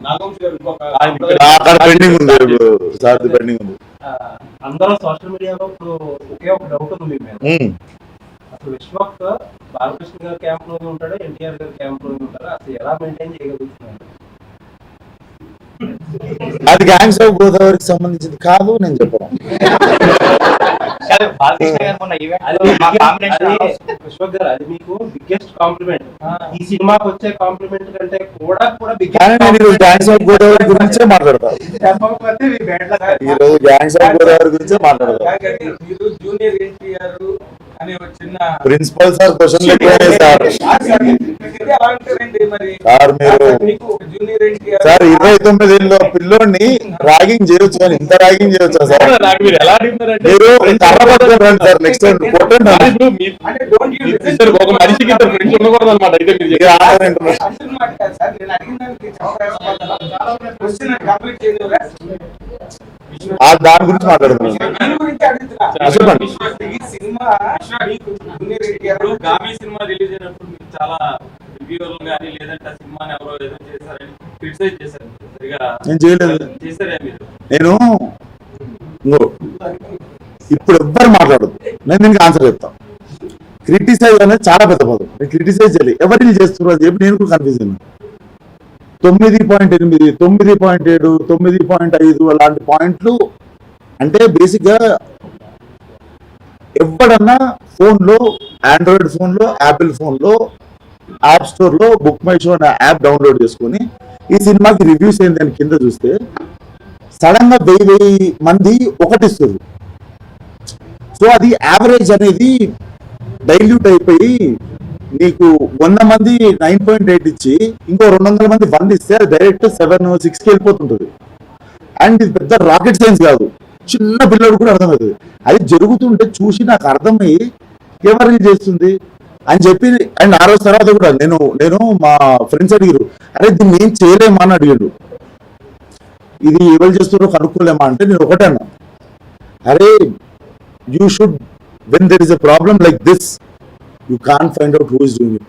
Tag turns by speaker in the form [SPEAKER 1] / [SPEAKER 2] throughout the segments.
[SPEAKER 1] అందరం పెండింగ్ ఉంది sir pending ఉంది
[SPEAKER 2] సోషల్ మీడియాలో ఇప్పుడు ఒకే ఒక డౌట్ ఉంది అసలు విశ్వక్ బాలకృష్ణ గారి క్యాంప్లోనే ఉంటాడా ఎన్టీఆర్ గారి క్యాంప్లోనే ఉంటాడా అసలు ఎలా మెయింటైన్ చేయగలుగుతున్నారు
[SPEAKER 1] అది గ్యాంగ్స్ ఆఫ్ గోదావరికి సంబంధించింది కాదు నేను చెప్పను.
[SPEAKER 2] ఈ సినిమాకి వచ్చే కాంప్లిమెంట్ కంటే కూడా
[SPEAKER 1] గ్యాంగ్స్ ఆఫ్ గోదావరి గురించే ఈ రోజు గ్యాంగ్స్ ఆఫ్ గోదావరి గురించే ప్రిన్సిపల్ సార్ క్వశ్చన్ సార్.
[SPEAKER 3] మరి
[SPEAKER 1] ఇరవై తొమ్మిది పిల్లోడిని ర్యాగింగ్ చేయొచ్చు కానీ ఇంత ర్యాగింగ్ చేయొచ్చా సార్?
[SPEAKER 4] నాకు మీరు ఎలా అడుగుతున్నారంటే
[SPEAKER 1] మీరు కర్ర పట్టుకొని రండి సార్ నెక్స్ట్ టైం కొట్టండి
[SPEAKER 4] అది
[SPEAKER 1] నన్ను.
[SPEAKER 4] ఇప్పుడు మీ-
[SPEAKER 3] అంటే డోంట్ యూ
[SPEAKER 4] ఇద్దరు ఒక మనిషికి ఇద్దరు ఫ్రెండ్స్ ఉండకూడదు అనమాట అయితే
[SPEAKER 1] దాని గురించి మాట్లాడుతున్నాను చెప్పండి.
[SPEAKER 3] ఈ సినిమా
[SPEAKER 5] రిలీజ్ అయినప్పుడు చాలా రివ్యూవర్లు కానీ లేదంటే ఆ సినిమాని ఎవరో ఏదో చేశారని క్రిటిసైజ్ చేశారు.
[SPEAKER 1] నేను చేయలేదు. నేను ఇప్పుడు ఎవ్వరు మాట్లాడదు నేను దీనికి ఆన్సర్ చెప్తాను క్రిటిసైజ్ అనేది చాలా పెద్ద పదం. నేను క్రిటిసైజ్ చేయాలి. ఎవరిని చేస్తున్నారు అని చెప్పి నేను కూడా కన్ఫ్యూజ్ అయినా. తొమ్మిది పాయింట్ ఎనిమిది తొమ్మిది పాయింట్ ఏడు తొమ్మిది పాయింట్ ఐదు అలాంటి పాయింట్లు అంటే బేసిక్గా ఎవడన్నా ఫోన్లో ఆండ్రాయిడ్ ఫోన్లో యాపిల్ ఫోన్లో యాప్ స్టోర్లో బుక్ మై షో అనే యాప్ డౌన్లోడ్ చేసుకొని ఈ సినిమాకి రివ్యూస్ ఏంటి కింద చూస్తే సడన్గా వెయ్యి వెయ్యి మంది ఒకటిస్తారు సో అది యావరేజ్ అనేది డైల్యూట్ అయిపోయి నీకు వంద మంది నైన్ పాయింట్ ఎయిట్ ఇచ్చి ఇంకో రెండు వందల మంది వన్ ఇస్తే అది డైరెక్ట్ సెవెన్ సిక్స్కి వెళ్ళిపోతుంటుంది. అండ్ ఇది పెద్ద రాకెట్ సైన్స్ కాదు. చిన్న పిల్లడు కూడా అర్థమవుతుంది. అది జరుగుతుంటే చూసి నాకు అర్థమయ్యి ఎవరిని చేస్తుంది? అని చెప్పి అండ్ ఆ రోజు తర్వాత కూడా నేను నేను మా ఫ్రెండ్స్ అడిగారు అరే దీన్ని ఏం చేయలేమా? అని అడిగాడు ఇది ఎవరు చేస్తున్నారో కనుక్కోలేమా? అంటే నేను ఒకటే అన్నా. అరే you should when there is a problem like this you can find out who is doing it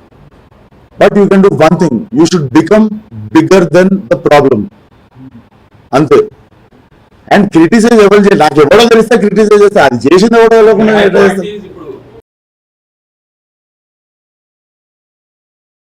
[SPEAKER 1] but you can do one thing you should become bigger then the problem అంతే. అండ్ క్రిటిసైజ్ ఎవరు చేయాలి నాకు ఎవడో తెలిస్తే criticise చేస్తే అది చేసింది ఎవడో చేస్తాను